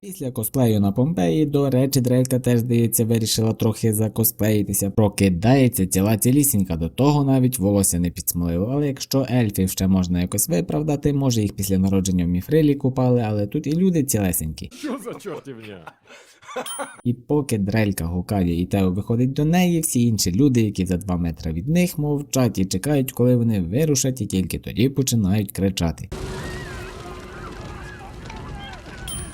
Після косплею на Помпеї, до речі, Дрелька теж, здається, вирішила трохи закосплеїтися. Прокидається ціла цілісінька, до того навіть волосся не підсмолило. Але якщо ельфів ще можна якось виправдати, може їх після народження в міфрилі купали, але тут і люди цілесенькі. Що за чортівня? І поки дрелька гукає і Тео виходить до неї, всі інші люди, які за два метри від них, мовчать і чекають, коли вони вирушать, і тільки тоді починають кричати.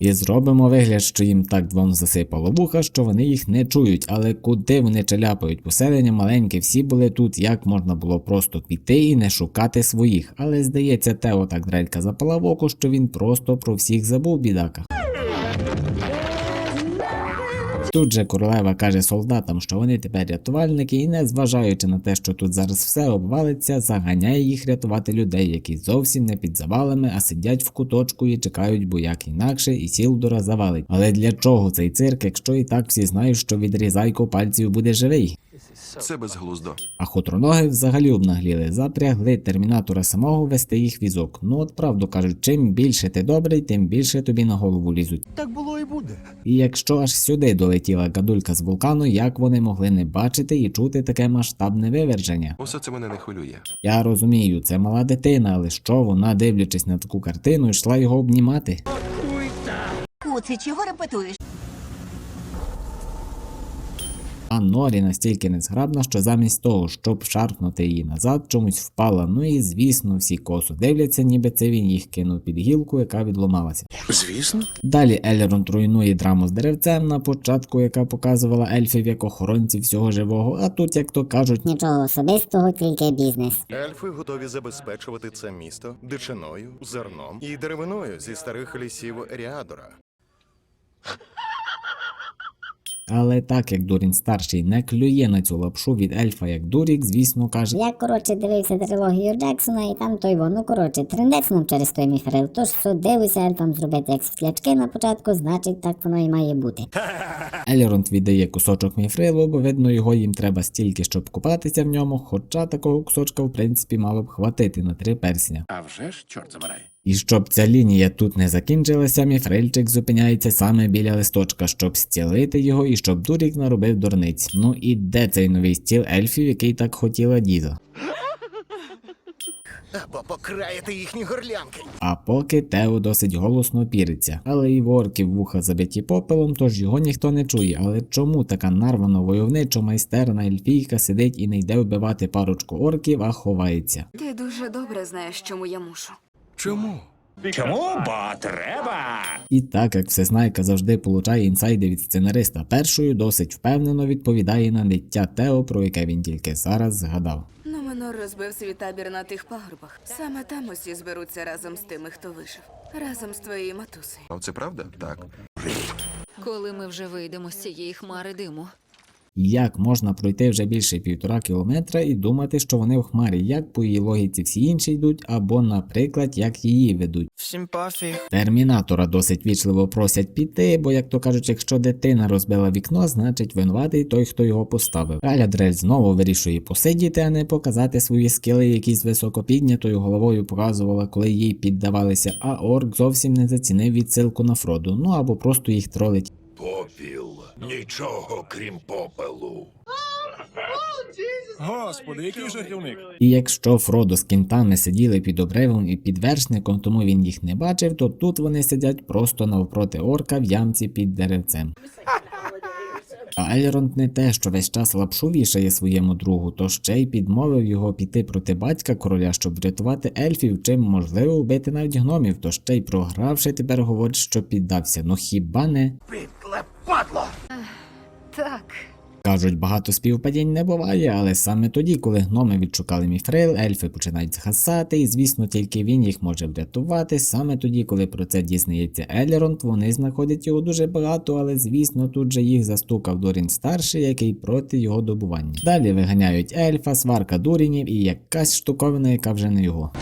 І зробимо вигляд, що їм так двом засипало вуха, що вони їх не чують, але куди вони челяпають? Поселення маленьке, всі були тут, як можна було просто піти і не шукати своїх. Але здається, Тео так дрелька запала в око, що він просто про всіх забув бідака. Тут же королева каже солдатам, що вони тепер рятувальники, і не зважаючи на те, що тут зараз все обвалиться, заганяє їх рятувати людей, які зовсім не під завалами, а сидять в куточку і чекають, бо як інакше, і Сілдора завалить. Але для чого цей цирк, якщо і так всі знають, що відрізайко пальців буде живий? Це безглуздо. А хутроноги взагалі обнагліли, запрягли термінатора самого вести їх візок. Ну от правду кажуть, чим більше ти добрий, тим більше тобі на голову лізуть. Так було і буде. І якщо аж сюди долетіла гадулька з вулкану, як вони могли не бачити і чути таке масштабне виверження? Усе це мене не хвилює. Я розумію, це мала дитина, але що вона, дивлячись на таку картину, йшла його обнімати. Куці, чого репетуєш? А Норі настільки незграбна, що замість того, щоб шарпнути її назад, чомусь впала. Ну і звісно, всі косо дивляться, ніби це він їх кинув під гілку, яка відломалася. Звісно. Далі Елеронд руйнує драму з деревцем на початку, яка показувала ельфів як охоронців всього живого, а тут, як то кажуть, Нічого особистого, тільки бізнес. Ельфи готові забезпечувати це місто дичиною, зерном і деревиною зі старих лісів Ріадора. Але так як Дурін старший не клює на цю лапшу від ельфа як Дурік, звісно каже, Я, коротше, дивився трилогію Джексона, і там той во, ну коротше, трендець нам через той міфрил. Тож судилися ельфам зробити як світлячки на початку, значить так воно і має бути. Елеронд віддає кусочок міфрилу, бо видно його їм треба стільки, щоб купатися в ньому, хоча такого кусочка в принципі мало б хватити на три персня. А вже ж, чорт забирай. І щоб ця лінія тут не закінчилася, міфрильчик зупиняється саме біля листочка, щоб зцілити його і щоб Дурік наробив дурниць. Ну і де цей новий стіл ельфів, який так хотіла Діза? Або покраяти їхні горлянки. А поки Тео досить голосно піриться, але і ворків вуха забиті попелом, тож його ніхто не чує. Але чому така нарвано войовничо майстерна ельфійка сидить і не йде вбивати парочку орків, а ховається? Ти дуже добре знаєш, чому я мушу. Чому? Чому? Бо треба. І так як всезнайка завжди получає інсайди від сценариста першою, досить впевнено відповідає на ниття Тео, про яке він тільки зараз згадав. Нуменор розбив свій табір на тих пагорбах. Саме там усі зберуться разом з тими, хто вижив. Разом з твоєю матусею. А це правда? Так. Коли ми вже вийдемо з цієї хмари диму. Як можна пройти вже більше півтора кілометра і думати, що вони в хмарі, як по її логіці всі інші йдуть, або, наприклад, як її ведуть. Всім пофіг. Термінатора досить вічливо просять піти, бо, як то кажуть, якщо дитина розбила вікно, значить винуватий той, хто його поставив. Аля Дрель знову вирішує посидіти, а не показати свої скили, які з високо піднятою головою показувала, коли їй піддавалися, а орк зовсім не зацінив відсилку на Фроду, ну або просто їх тролить. Попіл. Нічого крім попелу. Господи, який жартівник. І якщо Фродо з кінтами сиділи під обривом і під вершником, тому він їх не бачив, то тут вони сидять просто навпроти орка в ямці під деревцем. А Ельронд не те, що весь час лапшу вішає своєму другу, то ще й підмовив його піти проти батька короля, щоб врятувати ельфів, чим можливо вбити навіть гномів, то ще й програвши, тепер говорить, що піддався. Ну хіба не? Так. Кажуть, багато співпадінь не буває, але саме тоді, коли гноми відшукали міфрил, ельфи починають згасати, і звісно, тільки він їх може врятувати. Саме тоді, коли про це дізнається Елеронд, вони знаходять його дуже багато, але звісно, тут же їх застукав Дорін старший, який проти його добування. Далі виганяють ельфа, сварка дурінів і якась штуковина, яка вже не його.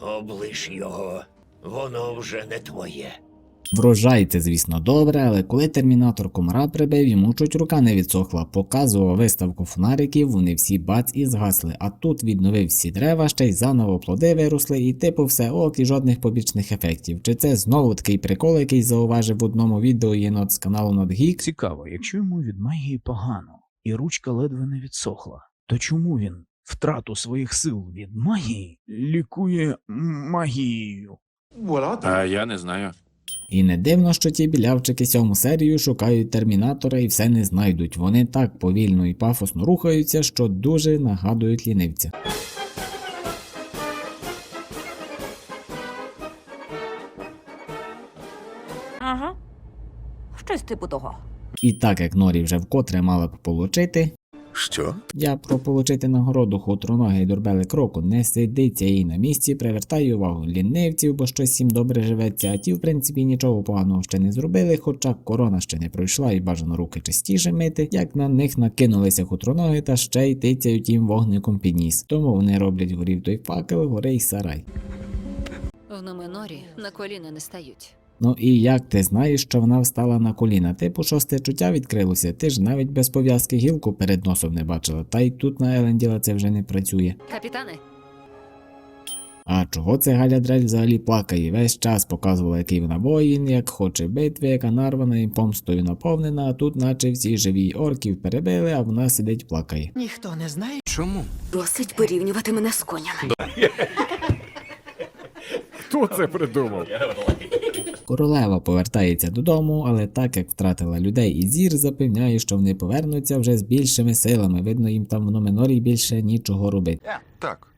Облиш його. Воно вже не твоє. Врожай це, звісно, добре, але коли термінатор комара прибив, йому чуть рука не відсохла. Показував виставку фонариків, вони всі бац і згасли. А тут відновив всі дерева, ще й заново плоди виросли, і типу все ок, і жодних побічних ефектів. Чи це знову такий прикол, який зауважив в одному відео єнот з каналу NotGeek? Цікаво, якщо йому від магії погано, і ручка ледве не відсохла, то чому він втрату своїх сил від магії лікує магією? А я не знаю. І не дивно, що ті білявчики сьому серію шукають термінатора і все не знайдуть. Вони так повільно і пафосно рухаються, що дуже нагадують лінивця. Ага. Щось типу того. І так як Норі вже вкотре мала б получити, Що? я про получити нагороду хутроноги й дурбели кроку не сидиться їй на місці, привертає увагу лінивців, бо щось їм добре живеться, а ті, в принципі, нічого поганого ще не зробили, хоча корона ще не пройшла і бажано руки частіше мити, як на них накинулися хутроноги та ще й тицяють їм вогником під ніс. Тому вони роблять горів той факел, гори й сарай. В Нуменорі на коліна не стають. Ну і як ти знаєш, що вона встала на коліна? Типу шосте чуття відкрилося, ти ж навіть без пов'язки гілку перед носом не бачила, та й тут на Еленділа це вже не працює. Капітане, А чого це Галя Дрель взагалі плакає? Весь час показувала, який вона воїн, як хоче битви, яка нарвана і помстою наповнена, а тут наче всі живі орків перебили, а вона сидить плакає. Ніхто не знає. Чому? Досить порівнювати мене з конями. Хто це придумав? Королева повертається додому, але так як втратила людей і зір, запевняє, що вони повернуться вже з більшими силами. Видно, їм там в Номенорі більше нічого робити. Так.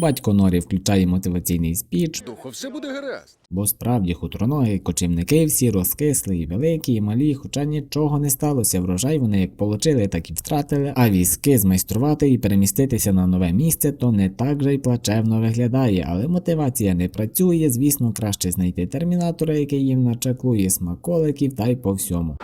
Батько Норі включає мотиваційний спіч, Духу, все буде гаразд. бо справді хутроноги, кочівники всі розкисли і великі, і малі, хоча нічого не сталося. Врожай вони як получили, так і втратили. А візки змайструвати і переміститися на нове місце, то не так же й плачевно виглядає. Але мотивація не працює. Звісно, краще знайти термінатора, який їм начаклує смаколиків та й по всьому.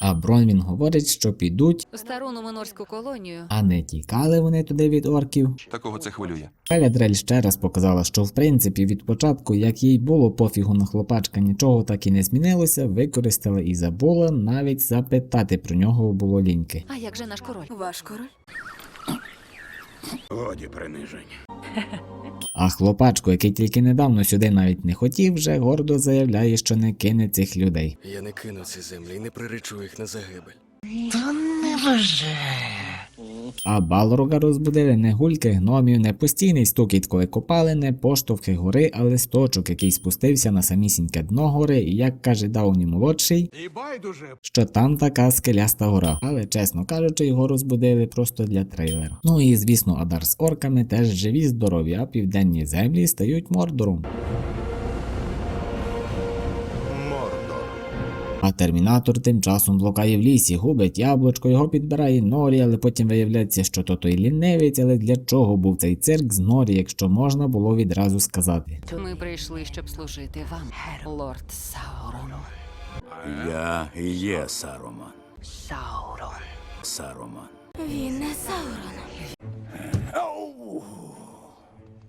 А Бронвін говорить, що підуть, стару нуменорську колонію а не тікали вони туди від орків. Такого це хвилює. Дрель ще раз показала, що в принципі від початку, як їй було пофігу на хлопачка, нічого так і не змінилося, використала і забула, навіть запитати про нього було ліньки. А як же наш король? Ваш король? Годі принижень. А хлопачко, який тільки недавно сюди навіть не хотів, вже гордо заявляє, що не кине цих людей. Я не кину ці землі і не приречу їх на загибель. А Балрога розбудили не гульки гномів, не постійний стукіт, коли копали, не поштовхи гори, а листочок, який спустився на самісіньке дно гори, і як каже Дауні молодший, І байдуже. що там така скеляста гора. Але чесно кажучи, його розбудили просто для трейлера. Ну і звісно, Адар з орками теж живі, здорові, а південні землі стають мордором. А термінатор тим часом блукає в лісі, губить яблучко, його підбирає норі, але потім виявляється, що то той лінивець, але для чого був цей цирк з норі, якщо можна було відразу сказати. Ми прийшли, щоб служити вам, лорд Саурон. Я і є Сароман. Сароман. Він не Саурон.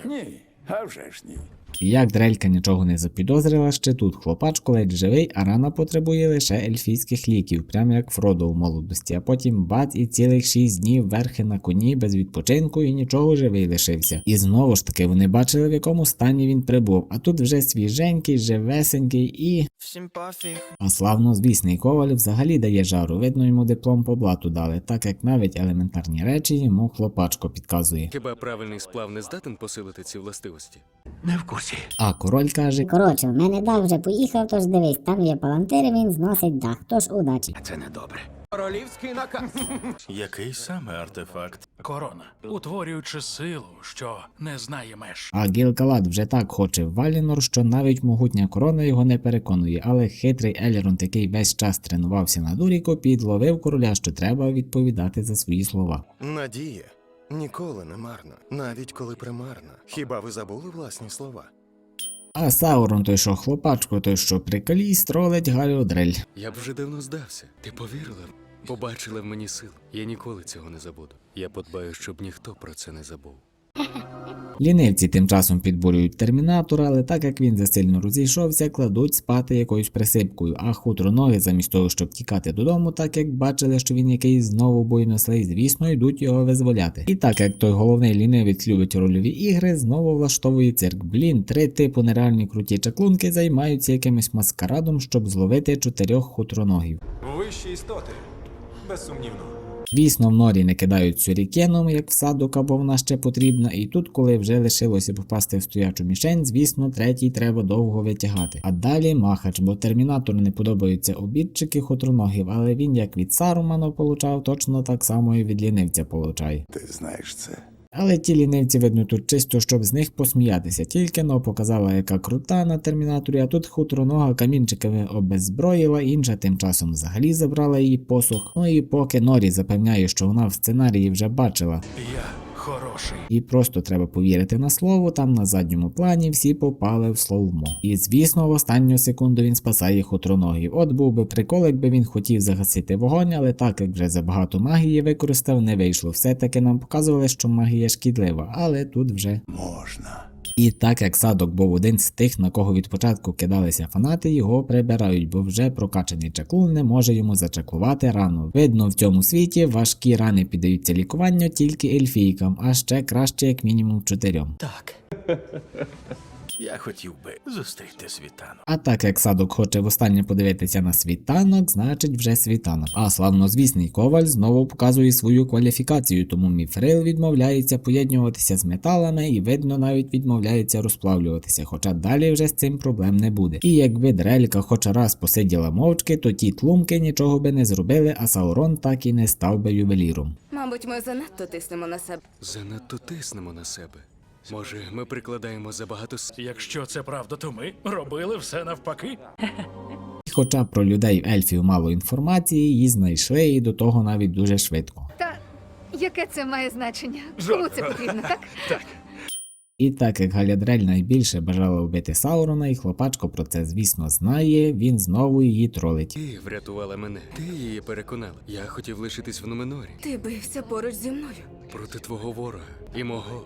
Ні, а вже ж ні. Як дрелька нічого не запідозрила, ще тут хлопачко ледь живий, а рана потребує лише ельфійських ліків, прямо як Фродо у молодості, а потім бац і цілих шість днів верхи на коні без відпочинку і нічого живий лишився. І знову ж таки вони бачили, в якому стані він прибув, а тут вже свіженький, живесенький і. Всім пофіг. А славно звісний коваль взагалі дає жару, видно йому диплом по блату дали, так як навіть елементарні речі йому хлопачко підказує. Хіба правильний сплав не здатен посилити ці властивості? Не в курсі. А король каже: Коротше, в мене дах вже поїхав, тож дивись, там є палантири, він зносить дах, тож удачі. Це не добре. Королівський наказ. Який саме артефакт? Корона, утворюючи силу, що не знає меж. А Гілкалад вже так хоче в Валінор, що навіть могутня корона його не переконує, але хитрий Еліронд, який весь час тренувався на Дуріку, підловив короля, що треба відповідати за свої слова. Надія ніколи не марно, навіть коли примарна. Хіба ви забули власні слова? А Саурон той, що хлопачку, той, що приколіс, тролить Галіодрель. Я б вже давно здався. Ти повірила? Побачила в мені сил. Я ніколи цього не забуду. Я подбаю, щоб ніхто про це не забув. Лінивці тим часом підбурюють термінатора, але так як він засильно розійшовся, кладуть спати якоюсь присипкою, а хутро ноги замість того, щоб тікати додому, так як бачили, що він якийсь знову буйнослей, звісно, йдуть його визволяти. І так як той головний лінивець любить рольові ігри, знову влаштовує цирк. Блін, три типу нереальні круті чаклунки займаються якимось маскарадом, щоб зловити чотирьох хутроногів. Вищі істоти. Безсумнівно. Звісно, в норі не кидають сюрікеном, як в садок, або вона ще потрібна, і тут, коли вже лишилося попасти в стоячу мішень, звісно, третій треба довго витягати. А далі махач, бо термінатору не подобаються обідчики хутроногів, але він як від Сарумана получав, точно так само і від лінивця получає. Ти знаєш це. Але ті лінивці, видно, тут чисто, щоб з них посміятися. Тільки но показала, яка крута на термінаторі, а тут хутронога камінчиками обеззброїла, інша тим часом взагалі забрала її посух. Ну і поки Норі запевняє, що вона в сценарії вже бачила, Я хороший. і просто треба повірити на слово, там на задньому плані всі попали в словмо. І звісно, в останню секунду він спасає хутроногів. От був би прикол, якби він хотів загасити вогонь, але так як вже забагато магії використав, не вийшло. Все-таки нам показували, що магія шкідлива, але тут вже. Можна. І так як садок був один з тих, на кого від початку кидалися фанати, його прибирають, бо вже прокачаний чаклун не може йому зачаклувати рану. Видно, в цьому світі важкі рани піддаються лікуванню тільки ельфійкам, а ще краще як мінімум чотирьом. Так. Я хотів би зустріти світанок. А так як садок хоче востаннє подивитися на світанок, значить вже світанок. А славнозвісний коваль знову показує свою кваліфікацію, тому міфрил відмовляється поєднуватися з металами і видно навіть відмовляється розплавлюватися, хоча далі вже з цим проблем не буде. І якби дрелька хоч раз посиділа мовчки, то ті тлумки нічого би не зробили, а Саурон так і не став би ювеліром. Мабуть, ми занадто тиснемо на себе. Занадто тиснемо на себе. Може, ми прикладаємо забагато с... Якщо це правда, то ми робили все навпаки. Хоча про людей ельфів мало інформації, її знайшли і до того навіть дуже швидко. Та яке це має значення? Кому це потрібно, так? І так як Галядрель найбільше бажала вбити Саурона, і хлопачко про це, звісно, знає, він знову її тролить. Ти врятувала мене. Ти її переконала. Я хотів лишитись в Нуменорі Ти бився поруч зі мною. проти твого ворога і мого.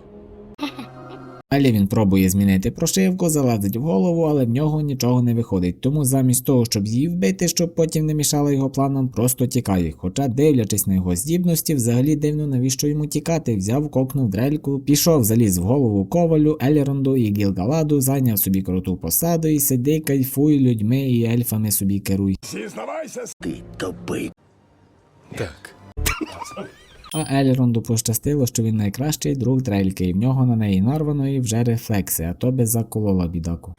Далі він пробує змінити прошивку, залазить в голову, але в нього нічого не виходить. Тому замість того, щоб її вбити, щоб потім не мішало його планам, просто тікає. Хоча, дивлячись на його здібності, взагалі дивно, навіщо йому тікати. Взяв, кокнув дрельку, пішов, заліз в голову ковалю, Еліронду і Гілгаладу, зайняв собі круту посаду і сиди, кайфуй людьми і ельфами собі керуй. Ти тупий. Так. А Еліронду пощастило, що він найкращий друг дрельки, і в нього на неї нарваної вже рефлекси, а то би заколола бідаку.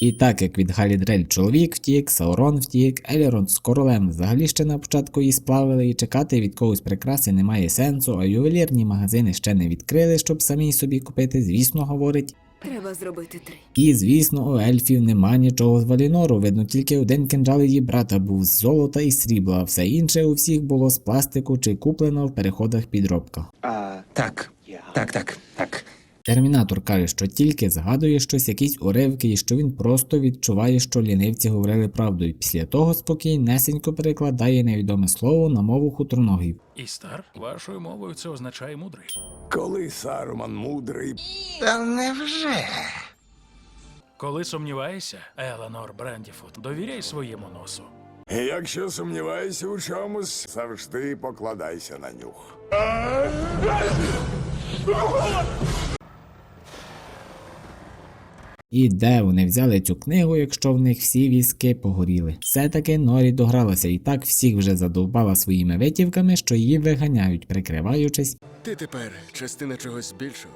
І так як від Галідрель чоловік втік, Саурон втік, Еліронд з королем взагалі ще на початку її сплавили, і чекати від когось прикраси немає сенсу, а ювелірні магазини ще не відкрили, щоб самі собі купити, звісно, говорить. Треба зробити три. І звісно, у ельфів нема нічого з Валінору, видно, тільки один кинджал її брата був з золота і срібла, все інше у всіх було з пластику чи куплено в переходах підробка. А, Так. Так, так, так. Термінатор каже, що тільки згадує щось, якісь уривки, і що він просто відчуває, що лінивці говорили правду, і після того спокійнесенько перекладає невідоме слово на мову хутроногів. Істар, вашою мовою це означає мудрий. Коли Саруман мудрий. та невже? Коли сумніваєшся, Еленор Брендіфут, довіряй своєму носу. Якщо сумніваєшся у чомусь, завжди покладайся на нюх. І де вони взяли цю книгу, якщо в них всі візки погоріли? Все-таки Норі догралася і так всіх вже задовбала своїми витівками, що її виганяють, прикриваючись. Ти тепер частина чогось більшого.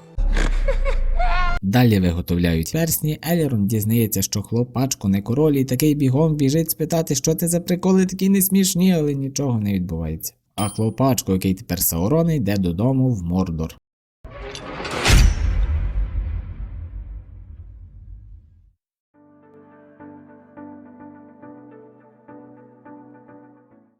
Далі виготовляють персні. Елірон дізнається, що хлопачку не король, і такий бігом біжить спитати, що це за приколи такі несмішні, але нічого не відбувається. А хлопачко, який тепер Саурон, йде додому в Мордор.